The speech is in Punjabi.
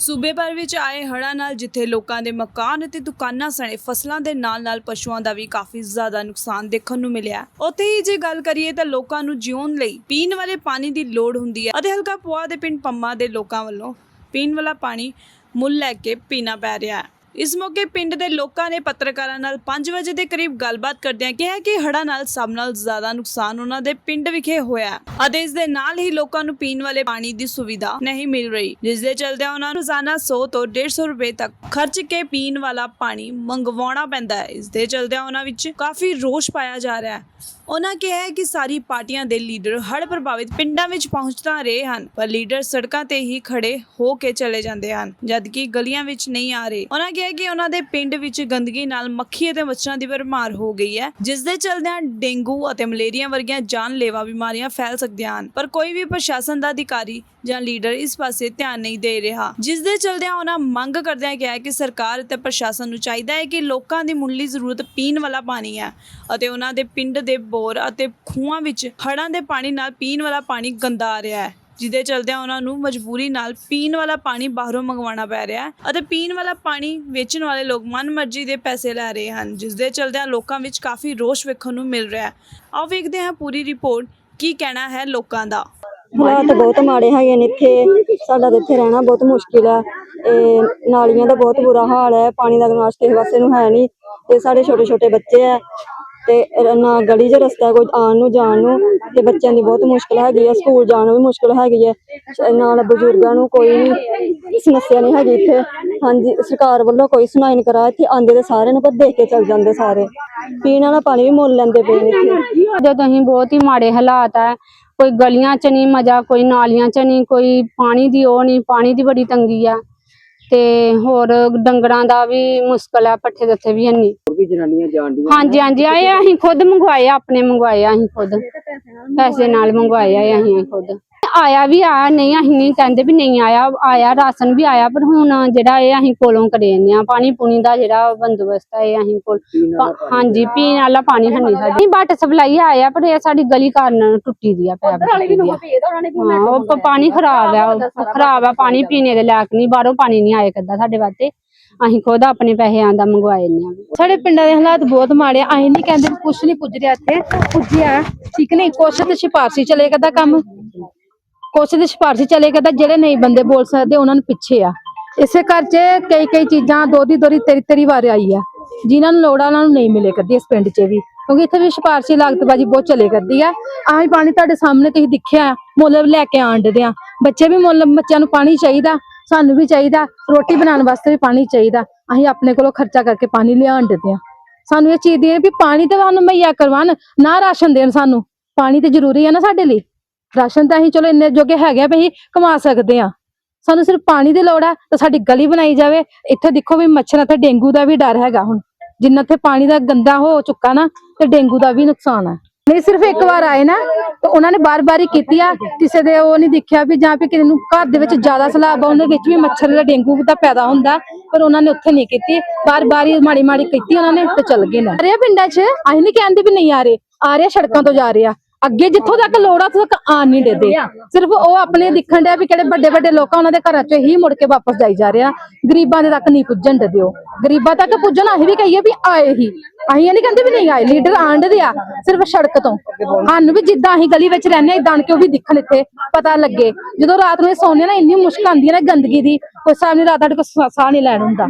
ਸੂਬੇ ਭਰ ਵਿੱਚ ਆਏ ਹੜ੍ਹਾਂ ਨਾਲ ਜਿੱਥੇ ਲੋਕਾਂ ਦੇ ਮਕਾਨ ਅਤੇ ਦੁਕਾਨਾਂ ਸਣੇ ਫਸਲਾਂ ਦੇ ਨਾਲ-ਨਾਲ ਪਸ਼ੂਆਂ ਦਾ ਵੀ ਕਾਫੀ ਜ਼ਿਆਦਾ ਨੁਕਸਾਨ ਦੇਖਣ ਨੂੰ ਮਿਲਿਆ ਉੱਥੇ ਹੀ ਜੇ ਗੱਲ ਕਰੀਏ ਤਾਂ ਲੋਕਾਂ ਨੂੰ ਜਿਉਣ ਲਈ ਪੀਣ ਵਾਲੇ ਪਾਣੀ ਦੀ ਲੋੜ ਹੁੰਦੀ ਹੈ ਅਤੇ ਹਲਕਾ ਪੁਆ ਦੇ ਪਿੰਡ ਪੰਮਾ ਦੇ ਲੋਕਾਂ ਵੱਲੋਂ ਪੀਣ ਵਾਲਾ ਪਾਣੀ ਮੁੱਲ ਲੈ ਕੇ ਪੀਣਾ ਪੈ ਰਿਹਾ ਹੈ। ਇਸ ਮੌਕੇ ਪਿੰਡ ਦੇ ਲੋਕਾਂ ਨੇ ਪੱਤਰਕਾਰਾਂ ਨਾਲ 5 ਵਜੇ ਦੇ ਕਰੀਬ ਗੱਲਬਾਤ ਕਰਦਿਆਂ ਕਿਹਾ ਕਿ ਹੜ੍ਹਾਂ ਨਾਲ ਸਭ ਨਾਲ ਜ਼ਿਆਦਾ ਨੁਕਸਾਨ ਉਹਨਾਂ ਦੇ ਪਿੰਡ ਵਿਖੇ ਹੋਇਆ ਅਤੇ ਇਸ ਦੇ ਨਾਲ ਹੀ ਲੋਕਾਂ ਨੂੰ ਪੀਣ ਵਾਲੇ ਪਾਣੀ ਦੀ ਸੁਵਿਧਾ ਨਹੀਂ ਮਿਲ ਰਹੀ, ਜਿਸ ਦੇ ਚਲਦਿਆਂ ਉਹਨਾਂ ਨੂੰ ਰੋਜ਼ਾਨਾ 100 ਤੋਂ 150 ਰੁਪਏ ਤੱਕ ਖਰਚ ਕੇ ਪੀਣ ਵਾਲਾ ਪਾਣੀ ਮੰਗਵਾਉਣਾ ਪੈਂਦਾ ਹੈ। ਇਸ ਦੇ ਚਲਦਿਆਂ ਉਹਨਾਂ ਵਿੱਚ ਕਾਫੀ ਰੋਸ਼ ਪਾਇਆ ਜਾ ਰਿਹਾ ਹੈ। ਉਹਨਾਂ ਕਿਹਾ ਹੈ ਕਿ ਸਾਰੀ ਪਾਰਟੀਆਂ ਦੇ ਲੀਡਰ ਹੜ੍ਹ ਪ੍ਰਭਾਵਿਤ ਪਿੰਡਾਂ ਵਿੱਚ ਪਹੁੰਚਦਾ ਰਹੇ ਹਨ, ਪਰ ਲੀਡਰ ਸੜਕਾਂ ਤੇ ਹੀ ਖੜੇ ਹੋ ਕੇ ਚਲੇ ਜਾਂਦੇ ਹਨ, ਜਦਕਿ ਗਲੀਆਂ ਵਿੱਚ ਨਹੀਂ ਆ ਰਹੇ। ਉਹਨਾਂ ਕਿਹਾ ਕਿ ਉਹਨਾਂ ਦੇ ਪਿੰਡ ਵਿੱਚ ਗੰਦਗੀ ਨਾਲ ਮੱਖੀ ਅਤੇ ਮੱਛਰਾਂ ਦੀ ਭਰਮਾਰ ਹੋ ਗਈ ਹੈ, ਜਿਸ ਦੇ ਚਲਦਿਆਂ ਡੇਂਗੂ ਅਤੇ ਮਲੇਰੀਆ ਵਰਗੀਆਂ ਜਾਨਲੇਵਾ ਬਿਮਾਰੀਆਂ ਫੈਲ ਸਕਦੀਆਂ ਹਨ, ਪਰ ਕੋਈ ਵੀ ਪ੍ਰਸ਼ਾਸਨ ਦਾ ਅਧਿਕਾਰੀ ਜਾਂ ਲੀਡਰ ਇਸ ਪਾਸੇ ਧਿਆਨ ਨਹੀਂ ਦੇ ਰਿਹਾ। ਜਿਸ ਦੇ ਚਲਦਿਆਂ ਉਹਨਾਂ ਮੰਗ ਕਰਦਿਆਂ ਕਿਹਾ ਕਿ ਸਰਕਾਰ ਅਤੇ ਪ੍ਰਸ਼ਾਸਨ ਨੂੰ ਚਾਹੀਦਾ ਹੈ ਕਿ ਲੋਕਾਂ ਦੀ ਮੁੱਢਲੀ ਜ਼ਰੂਰਤ ਪੀਣ ਵਾਲਾ ਪਾਣੀ ਹੈ ਅਤੇ ਉਹਨਾਂ ਦੇ ਪਿੰਡ ਦੇ ਬੋਰ ਅਤੇ ਖੂਹਾਂ ਵਿੱਚ ਹੜ੍ਹਾਂ ਦੇ ਪਾਣੀ ਨਾਲ ਪੀਣ ਵਾਲਾ ਪਾਣੀ ਗੰਦਾ ਆ ਰਿਹਾ ਹੈ, ਜਿਹਦੇ ਚਲਦਿਆਂ ਉਹਨਾਂ ਨੂੰ ਮਜਬੂਰੀ ਨਾਲ ਪੀਣ ਵਾਲਾ ਪਾਣੀ ਬਾਹਰੋਂ ਮੰਗਵਾਉਣਾ ਪੈ ਰਿਹਾ ਹੈ ਅਤੇ ਪੀਣ ਵਾਲਾ ਪਾਣੀ ਵੇਚਣ ਵਾਲੇ ਲੋਕ ਮਨਮਰਜ਼ੀ ਦੇ ਪੈਸੇ ਲੈ ਰਹੇ ਹਨ ਜਿਸ ਦੇ ਚਲਦਿਆਂ ਲੋਕਾਂ ਵਿੱਚ ਕਾਫੀ ਰੋਸ਼ ਵੇਖਣ ਨੂੰ ਮਿਲ ਰਿਹਾ ਹੈ। ਆਓ ਵੇਖਦੇ ਹਾਂ ਪੂਰੀ ਰਿਪੋਰਟ, ਕੀ ਕਹਿਣਾ ਹੈ ਲੋਕਾਂ ਦਾ। ਹਾਲਾਤ ਬਹੁਤ ਮਾੜੇ ਹੈਗੇ ਨੇ ਇੱਥੇ, ਸਾਡਾ ਇੱਥੇ ਰਹਿਣਾ ਬਹੁਤ ਮੁਸ਼ਕਿਲ ਹੈ ਇਹ ਨਾਲੀਆਂ ਦਾ ਬਹੁਤ ਬੁਰਾ ਹਾਲ ਹੈ, ਪਾਣੀ ਦਾ ਵਿਨਾਸ਼ ਕਿਸੇ ਪਾਸੇ ਨੂੰ ਹੈ ਨਹੀਂ। ਤੇ ਸਾਡੇ ਛੋਟੇ ਛੋਟੇ ਬੱਚੇ ਹੈ ਤੇ ਨਾ ਗਲੀ 'ਚ ਰਸਤਾ ਕੋਈ ਆਉਣ ਨੂੰ, ਜਾਣ ਨੂੰ ਤੇ ਬੱਚਿਆਂ ਦੀ ਬਹੁਤ ਮੁਸ਼ਕਿਲ ਹੈਗੀ ਹੈ ਸਕੂਲ ਜਾਣ ਨੂੰ ਵੀ ਮੁਸ਼ਕਿਲ ਹੈਗੀ ਹੈ ਨਾਲ ਬਜ਼ੁਰਗਾਂ ਨੂੰ ਕੋਈ ਨਹੀਂ ਸਮੱਸਿਆ ਨਹੀਂ ਹੈਗੀ ਇੱਥੇ। ਹਾਂਜੀ, ਸਰਕਾਰ ਵੱਲੋਂ ਕੋਈ ਸੁਣਾਈ ਨਹੀਂ ਕਰਾ ਇੱਥੇ ਆਂਦੇ ਤੇ ਸਾਰਿਆਂ ਨੂੰ, ਪਰ ਦੇਖ ਕੇ ਚੱਲ ਜਾਂਦੇ ਸਾਰੇ। ਪੀਣ ਵਾਲਾ ਪਾਣੀ ਵੀ ਮੁੱਲ ਲੈਂਦੇ ਪਏ ਨੇ ਇੱਥੇ। ਜਦੋਂ ਅਸੀਂ ਬਹੁਤ ਹੀ ਮਾੜੇ ਹਾਲਾਤ ਹੈ ਕੋਈ ਗਲੀਆਂ ਚ ਨਹੀਂ ਮਜ਼ਾ, ਕੋਈ ਨਾਲੀਆਂ ਚ ਨਹੀਂ, ਕੋਈ ਪਾਣੀ ਦੀ ਉਹ ਨਹੀਂ, ਪਾਣੀ ਦੀ ਬੜੀ ਤੰਗੀ ਆ। ਤੇ ਹੋਰ ਡੰਗਰਾਂ ਦਾ ਵੀ ਮੁਸ਼ਕਲ ਆ, ਪੱਠੇ ਦੱਥੇ ਵੀ ਨਹੀਂ ਵੀ ਜਨਾਨੀਆਂ ਜਾਣਦੀਆਂ ਹਾਂਜੀ ਹਾਂਜੀ ਆਏ ਆ, ਅਸੀਂ ਖੁਦ ਮੰਗਵਾਏ ਆ, ਆਪਣੇ ਮੰਗਵਾਏ ਆ ਅਸੀਂ ਖੁਦ। ਪੈਸੇ ਨਾਲ ਮੰਗਵਾਏ ਆ ਅਸੀਂ ਖੁਦ। ਆਇਆ ਵੀ ਆ ਨਹੀਂ ਅਸੀਂ ਨਹੀਂ ਕਹਿੰਦੇ ਵੀ ਨਹੀਂ ਆਇਆ ਆਇਆ ਰਾਸ਼ਨ ਵੀ ਆਇਆ ਪਰ ਹੁਣ ਜਿਹੜਾ ਇਹ ਅਸੀਂ ਕੋਲੋਂ ਕਰੇ ਨੇ ਆ ਪਾਣੀ ਪੂਣੀ ਦਾ ਜਿਹੜਾ ਬੰਦੋਬਸਤ ਹੈ ਇਹ ਅਸੀਂ ਕੋਲ ਹਾਂਜੀ ਪੀਣ ਵਾਲਾ ਪਾਣੀ ਹੈ ਨਹੀਂ ਸਾਡੀ। ਵਾਟਰ ਸਪਲਾਈ ਆਇਆ ਪਰ ਇਹ ਸਾਡੀ ਗਲੀ ਕਾਰਨ ਟੁੱਟੀ ਦੀ ਆ ਪੈਪ ਪਾਣੀ ਖਰਾਬ ਆ ਖਰਾਬ ਆ ਪਾਣੀ ਪੀਣੇ ਦੇ ਲਾਇਕ ਨਹੀਂ ਬਾਹਰੋਂ ਪਾਣੀ ਨਹੀਂ ਆਇਆ ਕਰਦਾ ਸਾਡੇ ਵਾਸਤੇ। ਅਸੀਂ ਖੁਦ ਆਪਣੇ ਪੈਸਿਆਂ ਦਾ ਮੰਗਵਾਏ ਨੇ ਸਾਡੇ ਪਿੰਡਾਂ ਦੇ ਹਾਲਾਤ ਬਹੁਤ ਮਾੜੇ ਆ ਅਸੀਂ ਨਹੀਂ ਕਹਿੰਦੇ ਕੁਛ ਨਹੀਂ ਪੁੱਜ ਰਿਹਾ ਇੱਥੇ ਪੁੱਜਿਆ ਠੀਕ ਨਹੀਂ ਕੁਛ ਤੇ ਸਿਫਾਰਸ਼ੀ ਚਲੇ ਕਰਦਾ ਕੰਮ। ਕੁਛ ਤੇ ਸਿਫਾਰਸ਼ੀ ਚਲੇ ਕਰਦਾ ਜਿਹੜੇ ਨਹੀਂ ਬੰਦੇ ਬੋਲ ਸਕਦੇ ਉਹਨਾਂ ਨੂੰ ਪਿੱਛੇ ਆ। ਇਸੇ ਘਰ 'ਚ ਕਈ ਕਈ ਚੀਜ਼ਾਂ ਦੋਦੀ ਦੋਰੀ ਤੇਰੀ ਤੇਰੀ ਵਾਰ ਆਈ ਆ। ਜਿਨ੍ਹਾਂ ਨੂੰ ਲੋੜ ਆ ਉਹਨਾਂ ਨੂੰ ਨਹੀਂ ਮਿਲੇ ਕਰਦੀ ਇਸ ਪਿੰਡ 'ਚ ਵੀ। ਕਿਉਂਕਿ ਇੱਥੇ ਵੀ ਸਿਫਾਰਸ਼ੀ ਲਾਗਤਬਾਜੀ ਬਹੁਤ ਚਲੇ ਕਰਦੀ ਆ। ਆਹੀ ਪਾਣੀ ਤੁਹਾਡੇ ਸਾਹਮਣੇ ਤੁਸੀਂ ਦਿਖਿਆ ਮੁੱਲ ਲੈ ਕੇ ਆਂਡਦੇ ਆ। ਬੱਚੇ ਵੀ ਮੁੱਲ, ਬੱਚਿਆਂ ਨੂੰ ਪਾਣੀ ਚਾਹੀਦਾ, ਸਾਨੂੰ ਵੀ ਚਾਹੀਦਾ, ਰੋਟੀ ਬਣਾਉਣ ਵਾਸਤੇ ਵੀ ਪਾਣੀ ਚਾਹੀਦਾ। ਅਸੀਂ ਆਪਣੇ ਕੋਲੋਂ ਖਰਚਾ ਕਰਕੇ ਪਾਣੀ ਲਿਆਂਡਦੇ ਆ। ਸਾਨੂੰ ਇਹ ਚੀਜ਼ ਦੀ ਵੀ ਪਾਣੀ ਤੇ ਸਾਨੂੰ ਮੁਹੱਈਆ ਕਰਵਾਉਣ, ਨਾ ਰਾਸ਼ਨ ਦੇਣ ਸਾਨੂੰ। ਪਾਣੀ ਤੇ ਜ਼ਰੂਰੀ ਹੈ ਨਾ ਸਾਡੇ ਲਈ। ਰਾਸ਼ਨ ਤਾਂ ਅਸੀਂ ਚਲੋ ਇੰਨੇ ਜੋਗੇ ਹੈਗੇ ਆ ਵੀ ਅਸੀਂ ਕਮਾ ਸਕਦੇ ਆ ਸਾਨੂੰ ਸਿਰਫ ਪਾਣੀ ਦੀ ਲੋੜ ਆ ਤਾਂ ਸਾਡੀ ਗਲੀ ਬਣਾਈ ਜਾਵੇ। ਇੱਥੇ ਦੇਖੋ ਵੀ ਮੱਛਰਾਂ ਤੇ ਡੇਂਗੂ ਦਾ ਵੀ ਡਰ ਹੈਗਾ ਹੁਣ। ਜਿੰਨਾ ਇੱਥੇ ਪਾਣੀ ਦਾ ਗੰਦਾ ਹੋ ਚੁੱਕਾ ਨਾ ਤੇ ਡੇਂਗੂ ਦਾ ਵੀ ਨੁਕਸਾਨ ਆ। ਨਹੀਂ ਸਿਰਫ ਇੱਕ ਵਾਰ ਆਏ ਨਾ ਤੇ ਉਹਨਾਂ ਨੇ ਬਾਰ-ਬਾਰ ਹੀ ਕੀਤੀ ਆ। ਕਿਸੇ ਦੇ ਉਹ ਨਹੀਂ ਦੇਖਿਆ ਵੀ ਜਾਂ ਫਿਰ ਕਿਸੇ ਨੂੰ ਘਰ ਦੇ ਵਿੱਚ ਜ਼ਿਆਦਾ ਸਲਾਬ ਆ ਉਹਦੇ ਵਿੱਚ ਵੀ ਮੱਛਰ ਦਾ ਡੇਂਗੂ ਦਾ ਪੈਦਾ ਹੁੰਦਾ। ਪਰ ਉਹਨਾਂ ਨੇ ਉੱਥੇ ਨਹੀਂ ਕੀਤੀ। ਬਾਰ-ਬਾਰ ਹੀ ਮਾੜੀ-ਮਾੜੀ ਕੀਤੀ ਉਹਨਾਂ ਨੇ ਤੇ ਚੱਲ ਗਏ ਨੇ। ਅਰੇ ਪਿੰਡਾਂ 'ਚ? ਅਸੀਂ ਨਹੀਂ ਕਹਿੰਦੇ ਵੀ ਨਹੀਂ ਆ ਰਹੇ। ਆ ਰਹੇ ਆ, ਸੜਕਾਂ ਤੋਂ ਜਾ ਰਹੇ ਆ। ਅੱਗੇ ਜਿੱਥੋਂ ਤੱਕ ਲੋੜ ਆ ਉੱਥੋਂ ਤੱਕ ਆਣ ਨਹੀਂ ਦੇਦੇ। ਸਿਰਫ ਉਹ ਆਪਣੇ ਦਿਖਣ ਡਿਆ ਵੀ ਕਿਹੜੇ ਵੱਡੇ ਵੱਡੇ ਲੋਕਾਂ ਉਹਨਾਂ ਦੇ ਘਰਾਂ 'ਚ ਹੀ ਮੁੜ ਕੇ ਵਾਪਸ ਜਾਈ ਜਾ ਰਿਹਾ। ਗਰੀਬਾਂ ਦੇ ਤੱਕ ਨਹੀਂ ਪੁੱਜਣ ਉਹ ਗਰੀਬਾਂ ਤੱਕ ਪੁੱਜਣ ਅਸੀਂ ਵੀ ਕਹੀਏ ਵੀ ਆਏ ਹੀ। ਅਸੀਂ ਇਹ ਨਹੀਂ ਕਹਿੰਦੇ ਵੀ ਨਹੀਂ ਆਏ। ਲੀਡਰ ਆਂਡਦੇ ਆ ਸਿਰਫ ਸੜਕ ਤੋਂ। ਸਾਨੂੰ ਵੀ ਜਿੱਦਾਂ ਅਸੀਂ ਗਲੀ ਵਿੱਚ ਰਹਿੰਦੇ ਆ ਇਦਾਂ ਕਿ ਉਹ ਵੀ ਦਿਖਣ ਇੱਥੇ ਪਤਾ ਲੱਗੇ। ਜਦੋਂ ਰਾਤ ਨੂੰ ਸੌਂਦੇ ਨਾ ਇੰਨੀ ਮੁਸ਼ਕ ਆਉਂਦੀ ਹੈ ਨਾ ਗੰਦਗੀ ਦੀ ਕੋਈ ਸਾਹ ਨਹੀਂ ਰਾਤ ਸਾਡੇ ਕੋਲ ਸਾਹ ਨਹੀਂ ਲੈਣ ਹੁੰਦਾ।